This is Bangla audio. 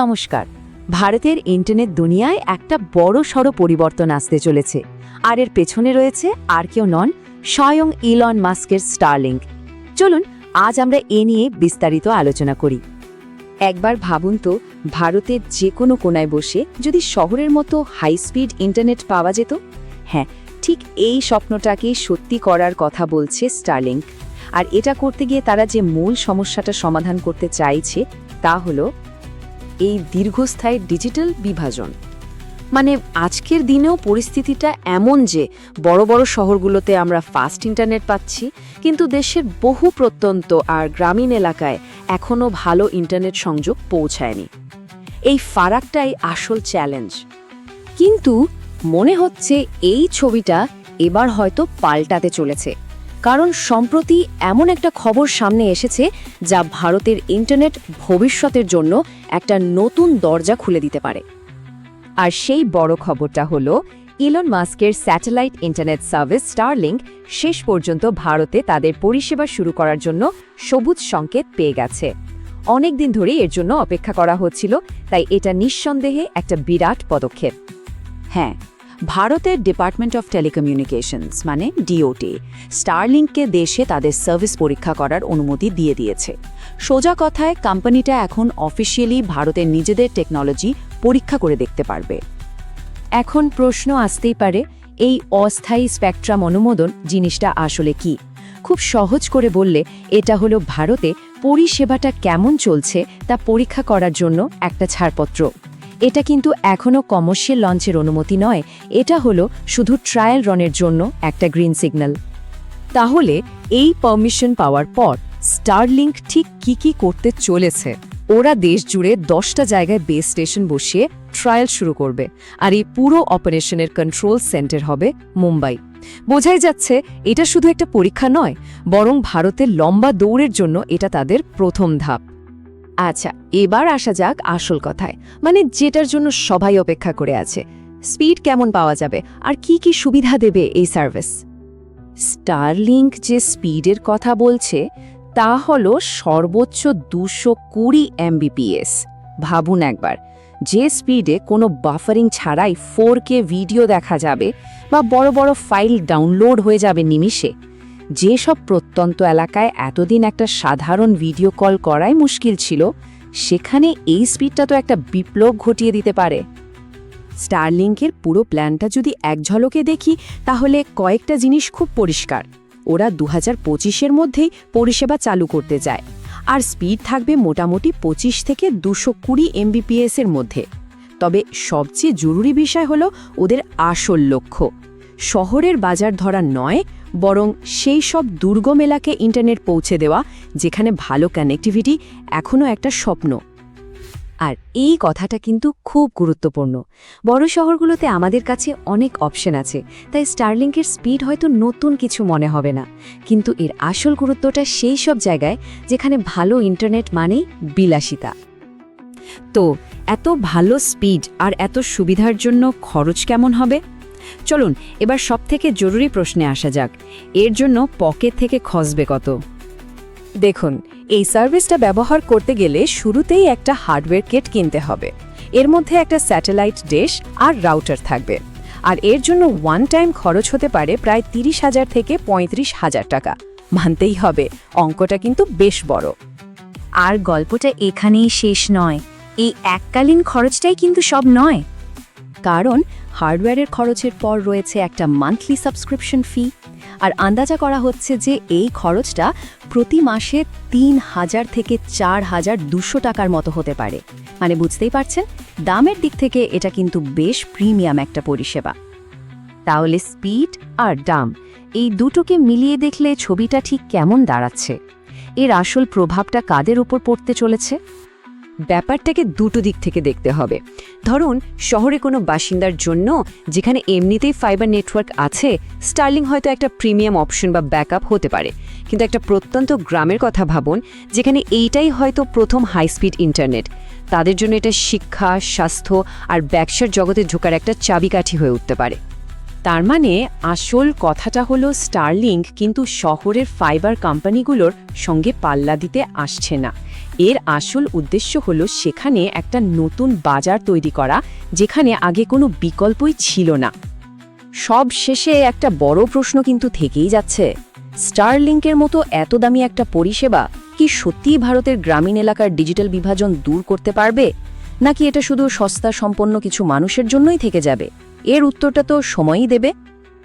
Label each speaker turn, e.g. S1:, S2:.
S1: নমস্কার। ভারতের ইন্টারনেট দুনিয়ায় একটা বড় সড় পরিবর্তন আসতে চলেছে। আর এর পেছনে রয়েছে আর কেউ নন, স্বয়ং ইলন মাস্কের স্টারলিংক চলুন, আজ আমরা এ নিয়ে বিস্তারিত আলোচনা করি। একবার ভাবুন তো, ভারতের যে কোনো কোনায় বসে যদি শহরের মতো হাই স্পিড ইন্টারনেট পাওয়া যেত? হ্যাঁ ঠিক এই স্বপ্নটাকে সত্যি করার কথা বলছে স্টারলিংক আর এটা করতে গিয়ে তারা যে মূল সমস্যাটা সমাধান করতে চাইছে তা হলো এই দীর্ঘস্থায়ী ডিজিটাল বিভাজন। মানে আজকের দিনেও পরিস্থিতিটা এমন যে বড় বড় শহরগুলোতে আমরা ফাস্ট ইন্টারনেট পাচ্ছি, কিন্তু দেশের বহু প্রত্যন্ত আর গ্রামীণ এলাকায় এখনও ভালো ইন্টারনেট সংযোগ পৌঁছায়নি। এই ফারাকটাই আসল চ্যালেঞ্জ। কিন্তু মনে হচ্ছে এই ছবিটা এবার হয়তো পাল্টাতে চলেছে। কারণ সম্প্রতি এমন একটা খবর সামনে এসেছে যা ভারতের ইন্টারনেট ভবিষ্যতের জন্য একটা নতুন দরজা খুলে দিতে পারে। আর সেই বড় খবরটা হলো, ইলন মাস্কের স্যাটেলাইট ইন্টারনেট সার্ভিস স্টারলিংক শেষ পর্যন্ত ভারতে তাদের পরিষেবা শুরু করার জন্য সবুজ সংকেত পেয়ে গেছে। অনেক দিন ধরেই এর জন্য অপেক্ষা করা হচ্ছিল, তাই এটা নিঃসন্দেহে একটা বিরাট পদক্ষেপ। হ্যাঁ ভারতের ডিপার্টমেন্ট অফ টেলিকমিউনিকেশনস মানে ডিওটি স্টারলিংককে দেশে তাদের সার্ভিস পরীক্ষা করার অনুমতি দিয়ে দিয়েছে। সোজা কথায় কোম্পানিটা এখন অফিসিয়ালি ভারতের নিজেদের টেকনোলজি পরীক্ষা করে দেখতে পারবে। এখন প্রশ্ন আসতেই পারে, এই অস্থায়ী স্পেকট্রাম অনুমোদন জিনিসটা আসলে কি? খুব সহজ করে বললে, এটা হলো ভারতে পরিষেবাটা কেমন চলছে তা পরীক্ষা করার জন্য একটা ছাড়পত্র। এটা কিন্তু এখনও কমার্শিয়াল লঞ্চের অনুমতি নয়। এটা হলো শুধু ট্রায়াল রনের জন্য একটা গ্রিন সিগন্যাল তাহলে এই পারমিশন পাওয়ার পর স্টারলিংক ঠিক কি কি করতে চলেছে? ওরা দেশ জুড়ে দশটা জায়গায় বেস স্টেশন বসিয়ে ট্রায়াল শুরু করবে আর এই পুরো অপারেশনের কন্ট্রোল সেন্টার হবে মুম্বাই। বোঝাই যাচ্ছে এটা শুধু একটা পরীক্ষা নয়, বরং ভারতের লম্বা দৌড়ের জন্য এটা তাদের প্রথম ধাপ। আচ্ছা এবার আসা যাক আসল কথায়। মানে যেটার জন্য সবাই অপেক্ষা করে আছে। স্পিড কেমন পাওয়া যাবে? আর কি কি সুবিধা দেবে এই সার্ভিস? স্টারলিংক যে স্পিডের কথা বলছে, তা হল সর্বোচ্চ দুশো কুড়ি এমবিপিএস ভাবুন একবার, যে স্পিডে কোনো বাফারিং ছাড়াই ফোর ভিডিও দেখা যাবে বা বড় বড় ফাইল ডাউনলোড হয়ে যাবে নিমিষে। যেসব প্রত্যন্ত এলাকায় এতদিন একটা সাধারণ ভিডিও কল করাই মুশকিল ছিল, সেখানে এই স্পিডটা তো একটা বিপ্লব ঘটিয়ে দিতে পারে। স্টারলিংকের পুরো প্ল্যানটা যদি এক ঝলকে দেখি, তাহলে কয়েকটা জিনিস খুব পরিষ্কার। ওরা দু হাজার মধ্যেই পরিষেবা চালু করতে যায়, আর স্পিড থাকবে মোটামুটি পঁচিশ থেকে দুশো কুড়ি এমবিপিএস এর মধ্যে। তবে সবচেয়ে জরুরি বিষয় হলো ওদের আসল লক্ষ্য। শহরের বাজার ধরা নয় বরং সেই সব দুর্গম এলাকে ইন্টারনেট পৌঁছে দেওয়া, যেখানে ভালো কানেক্টিভিটি এখনও একটা স্বপ্ন। আর এই কথাটা কিন্তু খুব গুরুত্বপূর্ণ। বড় শহরগুলোতে আমাদের কাছে অনেক অপশন আছে, তাই স্টারলিংকের স্পিড হয়তো নতুন কিছু মনে হবে না। কিন্তু এর আসল গুরুত্বটা সেই সব জায়গায়, যেখানে ভালো ইন্টারনেট মানেই বিলাসিতা। তো, এত ভালো স্পিড আর এত সুবিধার জন্য খরচ কেমন হবে? চলুন, এবার সব থেকে জরুরি প্রশ্নে আসা যাক। এর জন্য পকেট থেকে খসবে কত? দেখুন, এই সার্ভিসটা ব্যবহার করতে গেলে শুরুতেই একটা হার্ডওয়্যার কিট কিনতে হবে। এর মধ্যে একটা স্যাটেলাইট ডিশ আর রাউটার থাকবে। আর এর জন্য ওয়ান টাইম খরচ হতে পারে প্রায় তিরিশ হাজার থেকে পঁয়ত্রিশ হাজার টাকা। মানতেই হবে, অঙ্কটা কিন্তু বেশ বড়।
S2: আর গল্পটা এখানেই শেষ নয়। এই এককালীন খরচটাই কিন্তু সব নয়।
S1: কারণ হার্ডওয়্যারের খরচের পর রয়েছে একটা মান্থলি সাবস্ক্রিপশন ফি আর আন্দাজা করা হচ্ছে যে এই খরচটা প্রতি মাসে তিন হাজার থেকে চার হাজার দুশো টাকার মতো হতে পারে। মানে বুঝতেই পারছেন, দামের দিক থেকে এটা কিন্তু বেশ প্রিমিয়াম একটা পরিষেবা। তাহলে স্পিড আর দাম, এই দুটোকে মিলিয়ে দেখলে ছবিটা ঠিক কেমন দাঁড়াচ্ছে? এর আসল প্রভাবটা কাদের উপর পড়তে চলেছে? ব্যাপারটাকে দুটো দিক থেকে দেখতে হবে। ধরুন, শহরে কোনো বাসিন্দার জন্য যেখানে এমনিতেই ফাইবার নেটওয়ার্ক আছে স্টার্লিং হয়তো একটা প্রিমিয়াম অপশন বা ব্যাকআপ হতে পারে। কিন্তু একটা প্রত্যন্ত গ্রামের কথা ভাবুন, যেখানে এইটাই হয়তো প্রথম হাই স্পিড ইন্টারনেট তাদের জন্য এটা শিক্ষা, স্বাস্থ্য আর ব্যবসার জগতে ঢোকার একটা চাবিকাঠি হয়ে উঠতে পারে। তার মানে আসল কথাটা হলো স্টারলিংক কিন্তু শহরের ফাইবার কোম্পানিগুলোর সঙ্গে পাল্লা দিতে আসছে না।
S3: এর আসল উদ্দেশ্য হল সেখানে একটা নতুন বাজার তৈরি করা, যেখানে আগে কোনো বিকল্পই ছিল না। সব শেষে একটা বড় প্রশ্ন কিন্তু থেকেই যাচ্ছে। স্টারলিংকের মতো এত দামি একটা পরিষেবা কি সত্যিই ভারতের গ্রামীণ এলাকার ডিজিটাল বিভাজন দূর করতে পারবে? নাকি এটা শুধু সস্তা সম্পন্ন কিছু মানুষের জন্যই থেকে যাবে? এর উত্তরটা তো সময়ই দেবে।